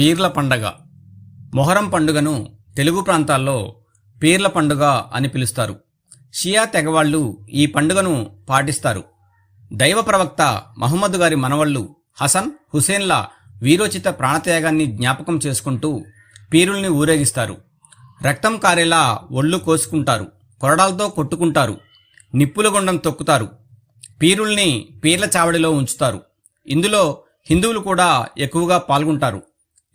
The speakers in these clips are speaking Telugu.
పీర్ల పండగ. మొహరం పండుగను తెలుగు ప్రాంతాల్లో పీర్ల పండుగ అని పిలుస్తారు. షియా తెగవాళ్ళు ఈ పండుగను పాటిస్తారు. దైవ ప్రవక్త మహమ్మద్ గారి మనవళ్ళు హసన్ హుసేన్ల వీరోచిత ప్రాణత్యాగాన్ని జ్ఞాపకం చేసుకుంటూ పీరుల్ని ఊరేగిస్తారు. రక్తం కారేలా ఒళ్ళు కోసుకుంటారు కొరడాలతో కొట్టుకుంటారు నిప్పుల గుండం తొక్కుతారు పీరుల్ని పీర్ల చావడిలో ఉంచుతారు. ఇందులో హిందువులు కూడా ఎక్కువగా పాల్గొంటారు.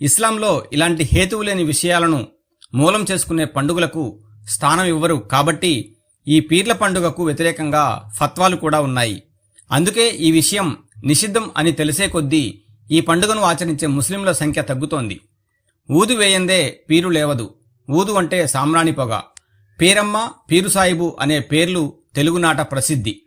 ఇస్లాంలో ఇలాంటి హేతువు లేని విషయాలను మూలం చేసుకునే పండుగలకు స్థానం ఇవ్వరు కాబట్టి ఈ పీర్ల పండుగకు వ్యతిరేకంగా ఫత్వాలు కూడా ఉన్నాయి. అందుకే ఈ విషయం నిషిద్ధం అని తెలిసే కొద్దీ ఈ పండుగను ఆచరించే ముస్లింల సంఖ్య తగ్గుతోంది. ఊదు వేయందే పీరు లేవదు. ఊదు అంటే సామ్రాణి పొగ. పీరమ్మ పీరు సాయిబు అనే పేర్లు తెలుగునాట ప్రసిద్ధి.